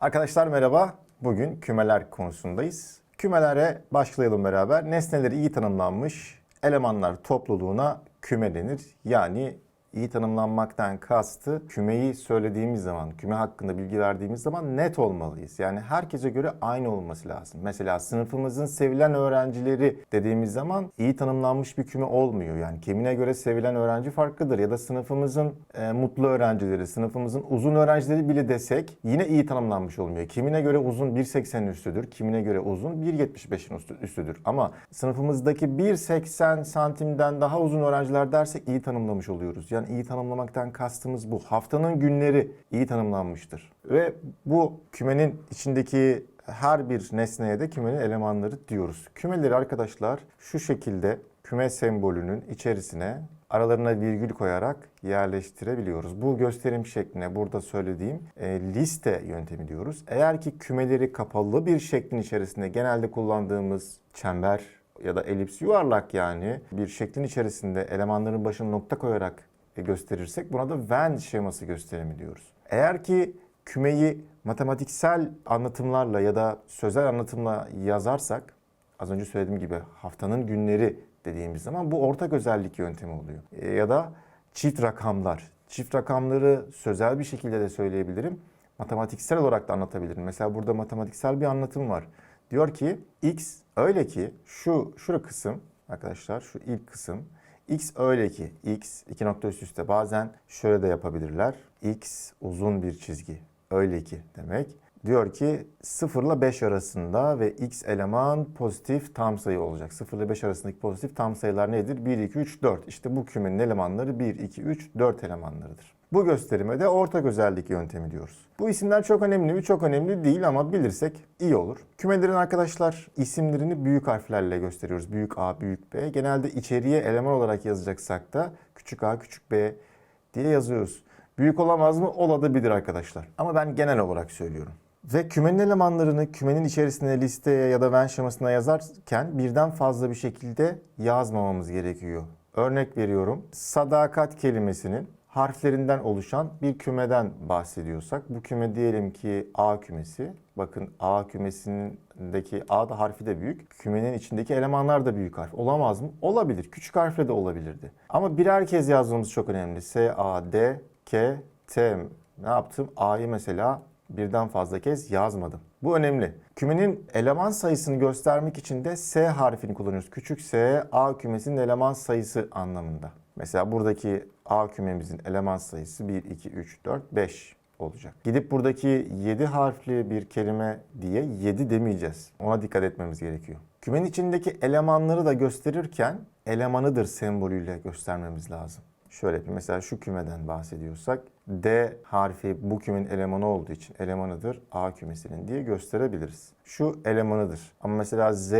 Arkadaşlar merhaba. Bugün kümeler konusundayız. Kümelere başlayalım beraber. Nesneleri iyi tanımlanmış elemanlar topluluğuna küme denir. Yani iyi tanımlanmaktan kastı kümeyi söylediğimiz zaman, küme hakkında bilgi verdiğimiz zaman net olmalıyız. Yani herkese göre aynı olması lazım. Mesela sınıfımızın sevilen öğrencileri dediğimiz zaman iyi tanımlanmış bir küme olmuyor. Yani kimine göre sevilen öğrenci farklıdır. Ya da sınıfımızın e, mutlu öğrencileri, sınıfımızın uzun öğrencileri bile desek yine iyi tanımlanmış olmuyor. Kimine göre uzun 1.80'in üstüdür, kimine göre uzun 1.75'in üstü- üstüdür. Ama sınıfımızdaki 1.80 santimden daha uzun öğrenciler dersek iyi tanımlamış oluyoruz. Yani iyi tanımlamaktan kastımız bu. Haftanın günleri iyi tanımlanmıştır. Ve bu kümenin içindeki her bir nesneye de kümenin elemanları diyoruz. Kümeleri arkadaşlar şu şekilde küme sembolünün içerisine aralarına virgül koyarak yerleştirebiliyoruz. Bu gösterim şekline burada söylediğim e, liste yöntemi diyoruz. Eğer ki kümeleri kapalı bir şeklin içerisinde genelde kullandığımız çember ya da elips yuvarlak yani bir şeklin içerisinde elemanların başına nokta koyarak gösterirsek buna da Venn şeması gösterimi diyoruz. Eğer ki kümeyi matematiksel anlatımlarla ya da sözel anlatımla yazarsak az önce söylediğim gibi haftanın günleri dediğimiz zaman bu ortak özellik yöntemi oluyor. E, ya da çift rakamlar. Çift rakamları sözel bir şekilde de söyleyebilirim. Matematiksel olarak da anlatabilirim. Mesela burada matematiksel bir anlatım var. Diyor ki x öyle ki şu şu kısım arkadaşlar şu ilk kısım x öyle ki x iki nokta üst üste bazen şöyle de yapabilirler. x uzun bir çizgi öyle ki demek. Diyor ki 0 ile 5 arasında ve x eleman pozitif tam sayı olacak. 0 ile 5 arasındaki pozitif tam sayılar nedir? 1, 2, 3, 4. İşte bu kümenin elemanları 1, 2, 3, 4 elemanlarıdır. Bu gösterime de ortak özellik yöntemi diyoruz. Bu isimler çok önemli mi? Çok önemli değil ama bilirsek iyi olur. Kümelerin arkadaşlar isimlerini büyük harflerle gösteriyoruz. Büyük A, büyük B. Genelde içeriye eleman olarak yazacaksak da küçük A, küçük B diye yazıyoruz. Büyük olamaz mı? Olabilir arkadaşlar. Ama ben genel olarak söylüyorum. Ve kümenin elemanlarını kümenin içerisine listeye ya da Venn şemasına yazarken birden fazla bir şekilde yazmamamız gerekiyor. Örnek veriyorum. Sadakat kelimesinin harflerinden oluşan bir kümeden bahsediyorsak bu küme diyelim ki A kümesi. Bakın A kümesindeki A da harfi de büyük. Kümenin içindeki elemanlar da büyük harf. Olamaz mı? Olabilir. Küçük harfle de olabilirdi. Ama birer kez yazmamız çok önemli. S, A, D, K, T. Ne yaptım? A'yı mesela birden fazla kez yazmadım. Bu önemli. Kümenin eleman sayısını göstermek için de S harfini kullanıyoruz. Küçük s A kümesinin eleman sayısı anlamında. Mesela buradaki A kümemizin eleman sayısı 1, 2, 3, 4, 5 olacak. Gidip buradaki 7 harfli bir kelime diye 7 demeyeceğiz. Ona dikkat etmemiz gerekiyor. Kümenin içindeki elemanları da gösterirken elemanıdır sembolüyle göstermemiz lazım. Şöyle yapayım. Mesela şu kümeden bahsediyorsak D harfi bu kümenin elemanı olduğu için elemanıdır A kümesinin diye gösterebiliriz. Şu elemanıdır. Ama mesela Z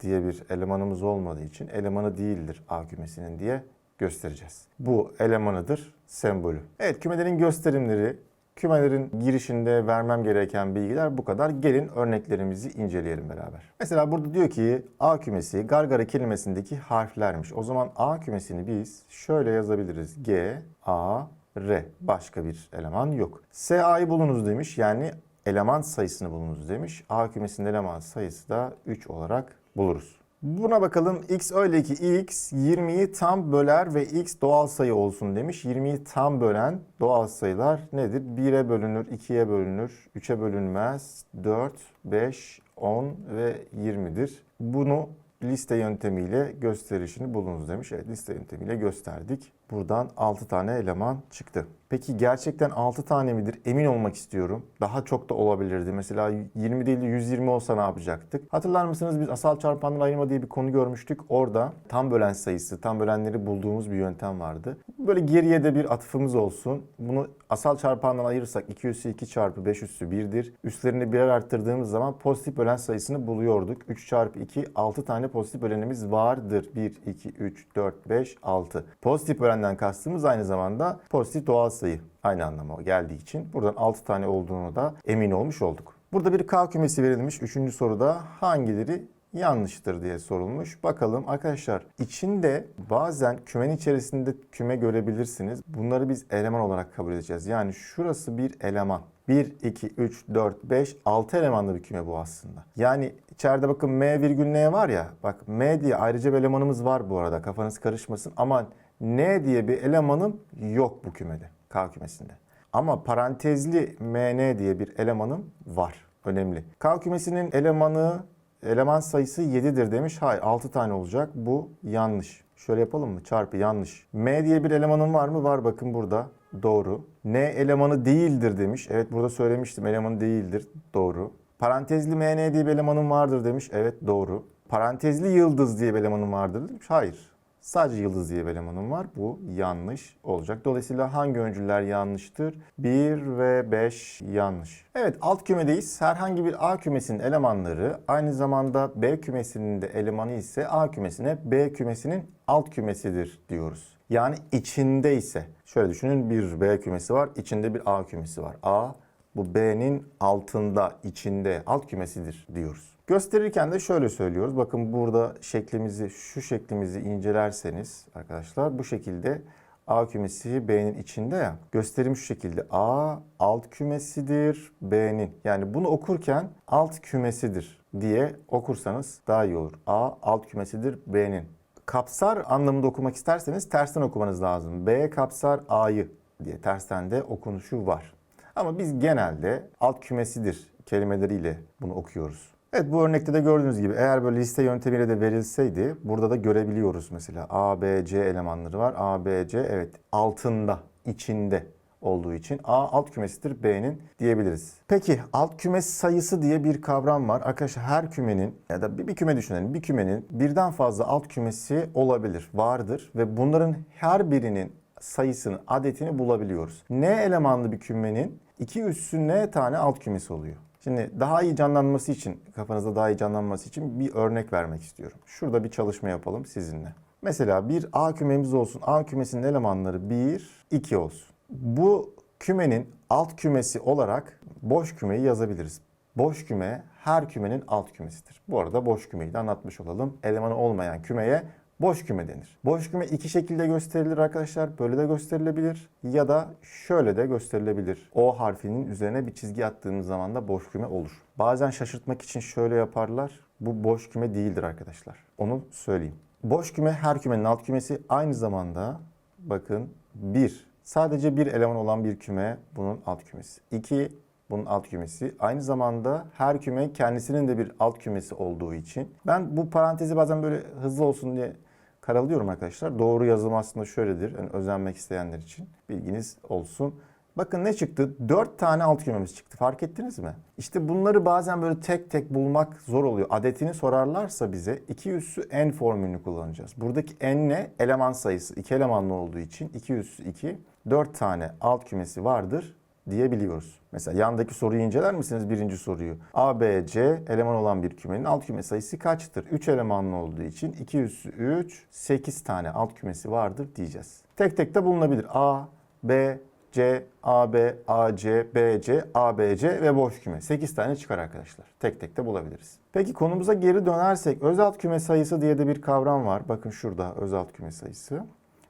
diye bir elemanımız olmadığı için elemanı değildir A kümesinin diye göstereceğiz. Bu elemanıdır sembolü. Evet kümelerin gösterimleri, kümelerin girişinde vermem gereken bilgiler bu kadar. Gelin örneklerimizi inceleyelim beraber. Mesela burada diyor ki A kümesi gargara kelimesindeki harflermiş. O zaman A kümesini biz şöyle yazabiliriz. G, A, R. Başka bir eleman yok. S, A'yı bulunuz demiş. Yani eleman sayısını bulunuz demiş. A kümesinin eleman sayısı da 3 olarak buluruz. Buna bakalım. X öyle ki x 20'yi tam böler ve x doğal sayı olsun demiş. 20'yi tam bölen doğal sayılar nedir? 1'e bölünür, 2'ye bölünür, 3'e bölünmez, 4, 5, 10 ve 20'dir. Bunu liste yöntemiyle gösterişini bulunuz demiş. Evet liste yöntemiyle gösterdik. Buradan 6 tane eleman çıktı. Peki gerçekten 6 tane midir? Emin olmak istiyorum. Daha çok da olabilirdi. Mesela 20 değil de 120 olsa ne yapacaktık? Hatırlar mısınız biz asal çarpanlar ayırma diye bir konu görmüştük. Orada tam bölen sayısı, tam bölenleri bulduğumuz bir yöntem vardı. Böyle geriye de bir atıfımız olsun. Bunu asal çarpandan ayırırsak 2 üssü 2 çarpı 5 üssü 1'dir. Üstlerini birer arttırdığımız zaman pozitif bölen sayısını buluyorduk. 3 çarpı 2 6 tane pozitif bölenimiz vardır. 1, 2, 3, 4, 5, 6. Pozitif bölenden kastımız aynı zamanda pozitif doğal sayı. Aynı anlama geldiği için buradan 6 tane olduğunu da emin olmuş olduk. Burada bir K kümesi verilmiş. Üçüncü soruda hangileri yanlıştır diye sorulmuş. Bakalım arkadaşlar içinde bazen kümenin içerisinde küme görebilirsiniz. Bunları biz eleman olarak kabul edeceğiz. Yani şurası bir eleman. 1, 2, 3, 4, 5, 6 elemanlı bir küme bu aslında. Yani içeride bakın M virgül N var ya. Bak M diye ayrıca bir elemanımız var bu arada. Kafanız karışmasın. Ama N diye bir elemanım yok bu kümede. K kümesinde. Ama parantezli MN diye bir elemanım var. Önemli. K kümesinin elemanı eleman sayısı 7'dir demiş. Hayır 6 tane olacak. Bu yanlış. Şöyle yapalım mı? Çarpı yanlış. M diye bir elemanın var mı? Var bakın burada. Doğru. N elemanı değildir demiş. Evet burada söylemiştim. Elemanı değildir. Doğru. Parantezli MN diye bir elemanın vardır demiş. Evet doğru. Parantezli yıldız diye bir elemanın vardır demiş. Hayır. Sadece yıldız diye bir elemanım var. Bu yanlış olacak. Dolayısıyla hangi öncüller yanlıştır? 1 ve 5 yanlış. Evet alt kümedeyiz. Herhangi bir A kümesinin elemanları aynı zamanda B kümesinin de elemanı ise A kümesine B kümesinin alt kümesidir diyoruz. Yani içinde ise şöyle düşünün bir B kümesi var, içinde bir A kümesi var. A bu B'nin altında, içinde, alt kümesidir diyoruz. Gösterirken de şöyle söylüyoruz. Bakın burada şeklimizi, şu şeklimizi incelerseniz arkadaşlar bu şekilde A kümesi B'nin içinde ya. Gösterim şu şekilde. A alt kümesidir B'nin. Yani bunu okurken alt kümesidir diye okursanız daha iyi olur. A alt kümesidir B'nin. Kapsar anlamında okumak isterseniz tersten okumanız lazım. B kapsar A'yı diye tersten de okunuşu var. Ama biz genelde alt kümesidir kelimeleriyle bunu okuyoruz. Evet bu örnekte de gördüğünüz gibi eğer böyle liste yöntemiyle de verilseydi burada da görebiliyoruz mesela A, B, C elemanları var. A, B, C evet altında, içinde olduğu için A alt kümesidir B'nin diyebiliriz. Peki alt kümes sayısı diye bir kavram var. Arkadaşlar her kümenin ya da bir, bir küme düşünelim. Bir kümenin birden fazla alt kümesi olabilir, vardır ve bunların her birinin sayısını, adetini bulabiliyoruz. N elemanlı bir kümenin 2 üssü N tane alt kümesi oluyor. Şimdi daha iyi canlanması için, kafanızda daha iyi canlanması için bir örnek vermek istiyorum. Şurada bir çalışma yapalım sizinle. Mesela bir A kümemiz olsun. A kümesinin elemanları 1, 2 olsun. Bu kümenin alt kümesi olarak boş kümeyi yazabiliriz. Boş küme her kümenin alt kümesidir. Bu arada boş kümeyi de anlatmış olalım. Elemanı olmayan kümeye boş küme denir. Boş küme iki şekilde gösterilir arkadaşlar. Böyle de gösterilebilir ya da şöyle de gösterilebilir. O harfinin üzerine bir çizgi attığımız zaman da boş küme olur. Bazen şaşırtmak için şöyle yaparlar. Bu boş küme değildir arkadaşlar. Onu söyleyeyim. Boş küme her kümenin alt kümesi aynı zamanda bakın bir sadece bir eleman olan bir küme bunun alt kümesi. 2 bunun alt kümesi. Aynı zamanda her küme kendisinin de bir alt kümesi olduğu için. Ben bu parantezi bazen böyle hızlı olsun diye karalıyorum arkadaşlar. Doğru yazım aslında şöyledir. Yani özenmek isteyenler için bilginiz olsun. Bakın ne çıktı? 4 tane alt kümemiz çıktı. Fark ettiniz mi? İşte bunları bazen böyle tek tek bulmak zor oluyor. Adetini sorarlarsa bize 2 üssü n formülünü kullanacağız. Buradaki n ne? Eleman sayısı. 2 elemanlı olduğu için 2 üssü 2. 4 tane alt kümesi vardır diyebiliyoruz. Mesela yandaki soruyu inceler misiniz birinci soruyu? A, B, C eleman olan bir kümenin alt küme sayısı kaçtır? 3 elemanlı olduğu için 2 üssü 3, 8 tane alt kümesi vardır diyeceğiz. Tek tek de bulunabilir. A, B, C, AB, AC, BC, ABC ve boş küme. 8 tane çıkar arkadaşlar. Tek tek de bulabiliriz. Peki konumuza geri dönersek öz alt küme sayısı diye de bir kavram var. Bakın şurada öz alt küme sayısı.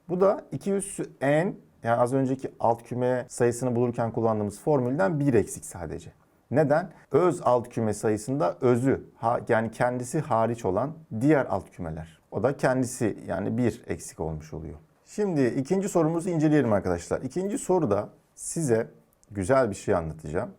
Bu da 2 üssü n yani az önceki alt küme sayısını bulurken kullandığımız formülden bir eksik sadece. Neden? Öz alt küme sayısında özü ha, yani kendisi hariç olan diğer alt kümeler. O da kendisi yani bir eksik olmuş oluyor. Şimdi ikinci sorumuzu inceleyelim arkadaşlar. İkinci soruda size güzel bir şey anlatacağım.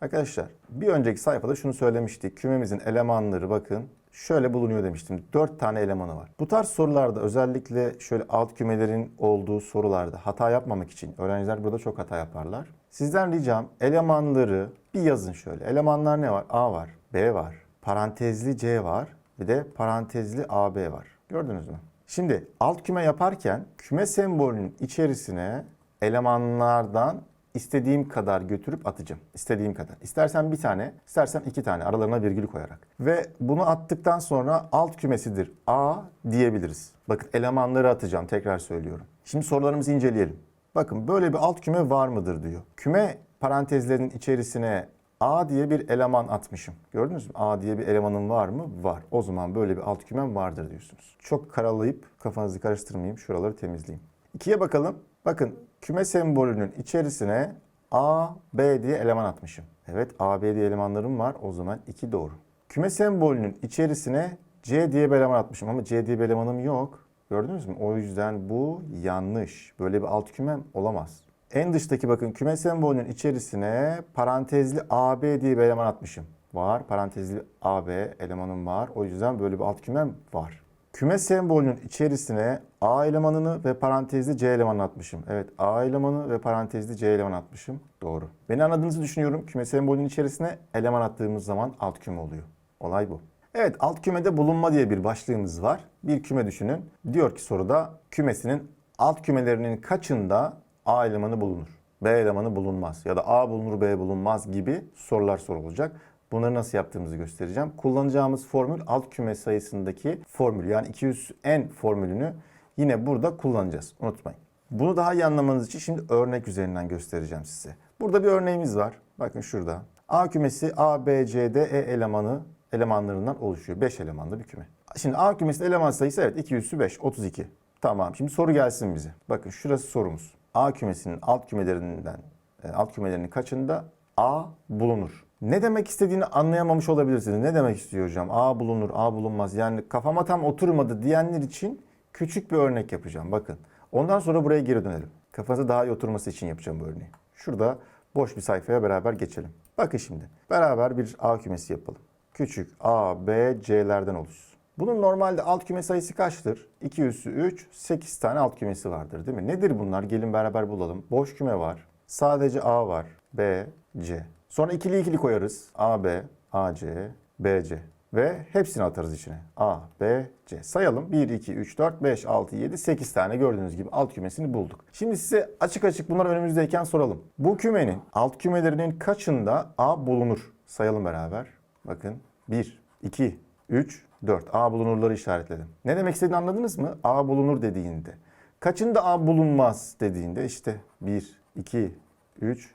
Arkadaşlar bir önceki sayfada şunu söylemiştik. Kümemizin elemanları bakın şöyle bulunuyor demiştim. 4 tane elemanı var. Bu tarz sorularda özellikle şöyle alt kümelerin olduğu sorularda hata yapmamak için öğrenciler burada çok hata yaparlar. Sizden ricam elemanları bir yazın şöyle. Elemanlar ne var? A var, B var, parantezli C var, bir de parantezli AB var. Gördünüz mü? Şimdi alt küme yaparken küme sembolünün içerisine elemanlardan istediğim kadar götürüp atacağım. İstediğim kadar. İstersen bir tane, istersen iki tane aralarına virgül koyarak. Ve bunu attıktan sonra alt kümesidir A diyebiliriz. Bakın elemanları atacağım tekrar söylüyorum. Şimdi sorularımızı inceleyelim. Bakın böyle bir alt küme var mıdır diyor. Küme parantezlerin içerisine A diye bir eleman atmışım. Gördünüz mü? A diye bir elemanım var mı? Var. O zaman böyle bir alt kümem vardır diyorsunuz. Çok karalayıp kafanızı karıştırmayayım. Şuraları temizleyeyim. İkiye bakalım. Bakın küme sembolünün içerisine A, B diye eleman atmışım. Evet A, B diye elemanlarım var. O zaman 2 doğru. Küme sembolünün içerisine C diye bir eleman atmışım ama C diye bir elemanım yok. Gördünüz mü? O yüzden bu yanlış. Böyle bir alt kümem olamaz. En dıştaki bakın küme sembolünün içerisine parantezli AB diye bir eleman atmışım. Var. Parantezli AB elemanım var. O yüzden böyle bir alt kümem var. Küme sembolünün içerisine A elemanını ve parantezli C elemanını atmışım. Evet A elemanı ve parantezli C elemanı atmışım. Doğru. Beni anladığınızı düşünüyorum. Küme sembolünün içerisine eleman attığımız zaman alt küme oluyor. Olay bu. Evet alt kümede bulunma diye bir başlığımız var. Bir küme düşünün. Diyor ki soruda kümesinin alt kümelerinin kaçında A elemanı bulunur? B elemanı bulunmaz ya da A bulunur B bulunmaz gibi sorular sorulacak. Bunları nasıl yaptığımızı göstereceğim. Kullanacağımız formül alt küme sayısındaki formül yani 200n formülünü yine burada kullanacağız. Unutmayın. Bunu daha iyi anlamanız için şimdi örnek üzerinden göstereceğim size. Burada bir örneğimiz var. Bakın şurada. A kümesi A, B, C, D, E elemanı elemanlarından oluşuyor. 5 elemanlı bir küme. Şimdi A kümesinin eleman sayısı evet 2 üssü 5, 32. Tamam şimdi soru gelsin bize. Bakın şurası sorumuz. A kümesinin alt kümelerinden, e, alt kümelerinin kaçında A bulunur? Ne demek istediğini anlayamamış olabilirsiniz. Ne demek istiyor hocam? A bulunur, A bulunmaz. Yani kafama tam oturmadı diyenler için küçük bir örnek yapacağım. Bakın. Ondan sonra buraya geri dönelim. Kafanıza daha iyi oturması için yapacağım bu örneği. Şurada boş bir sayfaya beraber geçelim. Bakın şimdi. Beraber bir A kümesi yapalım. Küçük A, B, C'lerden oluşsun. Bunun normalde alt küme sayısı kaçtır? 2 üssü 3, 8 tane alt kümesi vardır değil mi? Nedir bunlar? Gelin beraber bulalım. Boş küme var. Sadece A var. B, C. Sonra ikili ikili koyarız. A, B, A, C, B, C. Ve hepsini atarız içine. A, B, C. Sayalım. 1, 2, 3, 4, 5, 6, 7, 8 tane gördüğünüz gibi alt kümesini bulduk. Şimdi size açık açık bunlar önümüzdeyken soralım. Bu kümenin alt kümelerinin kaçında A bulunur? Sayalım beraber. Bakın 1, 2, 3, 4. A bulunurları işaretledim. Ne demek istediğini anladınız mı? A bulunur dediğinde. Kaçında A bulunmaz dediğinde işte 1, 2, 3,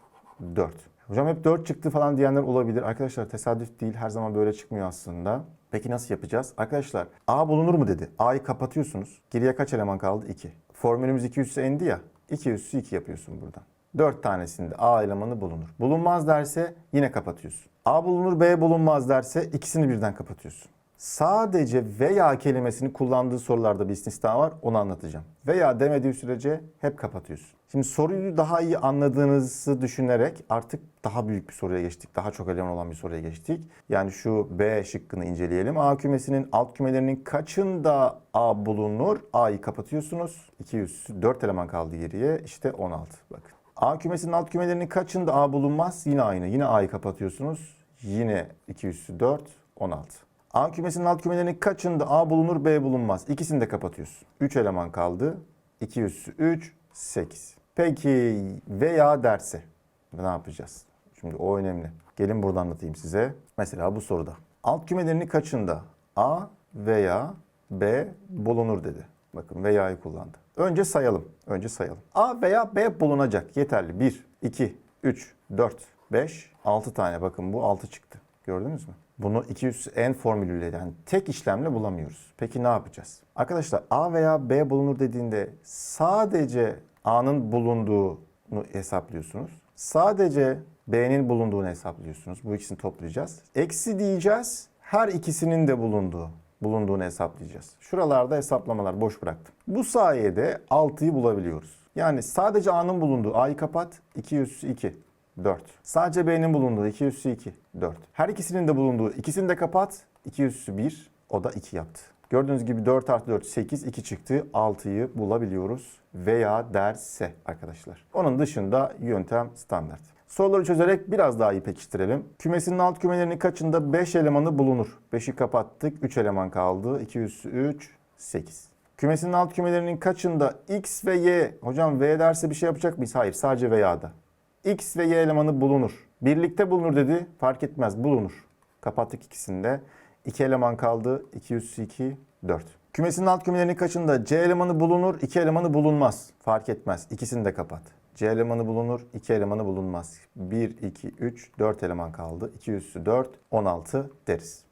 4. Hocam hep 4 çıktı falan diyenler olabilir. Arkadaşlar tesadüf değil her zaman böyle çıkmıyor aslında. Peki nasıl yapacağız? Arkadaşlar A bulunur mu dedi. A'yı kapatıyorsunuz. Geriye kaç eleman kaldı? 2. Formülümüz 2 üssü n'di ya. 2 üssü 2 yapıyorsun buradan. 4 tanesinde A elemanı bulunur. Bulunmaz derse yine kapatıyorsun. A bulunur B bulunmaz derse ikisini birden kapatıyorsun. Sadece veya kelimesini kullandığı sorularda bir istisna var. Onu anlatacağım. Veya demediği sürece hep kapatıyorsun. Şimdi soruyu daha iyi anladığınızı düşünerek artık daha büyük bir soruya geçtik. Daha çok eleman olan bir soruya geçtik. Yani şu B şıkkını inceleyelim. A kümesinin alt kümelerinin kaçında A bulunur? A'yı kapatıyorsunuz. 200, 4 eleman kaldı geriye. İşte 16. Bakın. A kümesinin alt kümelerinin kaçında A bulunmaz? Yine aynı. Yine A'yı kapatıyorsunuz. Yine 2 üssü 4, 16. A kümesinin alt kümelerinin kaçında A bulunur B bulunmaz? İkisini de kapatıyorsun. 3 eleman kaldı. 2 üssü 3, 8. Peki veya derse ne yapacağız? Şimdi o önemli. Gelin burada anlatayım size. Mesela bu soruda. Alt kümelerinin kaçında A veya B bulunur dedi. Bakın veya'yı kullandı. Önce sayalım. Önce sayalım. A veya B bulunacak. Yeterli. 1, 2, 3, 4, 5, 6 tane. Bakın bu 6 çıktı. Gördünüz mü? Bunu 200n formülüyle yani tek işlemle bulamıyoruz. Peki ne yapacağız? Arkadaşlar A veya B bulunur dediğinde sadece A'nın bulunduğunu hesaplıyorsunuz. Sadece B'nin bulunduğunu hesaplıyorsunuz. Bu ikisini toplayacağız. Eksi diyeceğiz. Her ikisinin de bulunduğu bulunduğunu hesaplayacağız. Şuralarda hesaplamalar boş bıraktım. Bu sayede 6'yı bulabiliyoruz. Yani sadece A'nın bulunduğu A'yı kapat 2 üssü 2. 4. Sadece B'nin bulunduğu 2 üssü 2. 4. Her ikisinin de bulunduğu ikisini de kapat. 2 üssü 1. O da 2 yaptı. Gördüğünüz gibi 4 artı 4 8 2 çıktı. 6'yı bulabiliyoruz veya derse arkadaşlar. Onun dışında yöntem standart. Soruları çözerek biraz daha iyi pekiştirelim. Kümesinin alt kümelerinin kaçında 5 elemanı bulunur? 5'i kapattık. 3 eleman kaldı. 2 üssü 3 8. Kümesinin alt kümelerinin kaçında x ve y hocam v derse bir şey yapacak mıyız? Hayır sadece veya'da. X ve Y elemanı bulunur. Birlikte bulunur dedi. Fark etmez bulunur. Kapattık ikisini de. 2 eleman kaldı. 2 üssü 2, 4. Kümesinin alt kümelerinin kaçında C elemanı bulunur, 2 elemanı bulunmaz. Fark etmez. İkisini de kapat. C elemanı bulunur, 2 elemanı bulunmaz. 1, 2, 3, 4 eleman kaldı. 2 üssü 4, 16 deriz.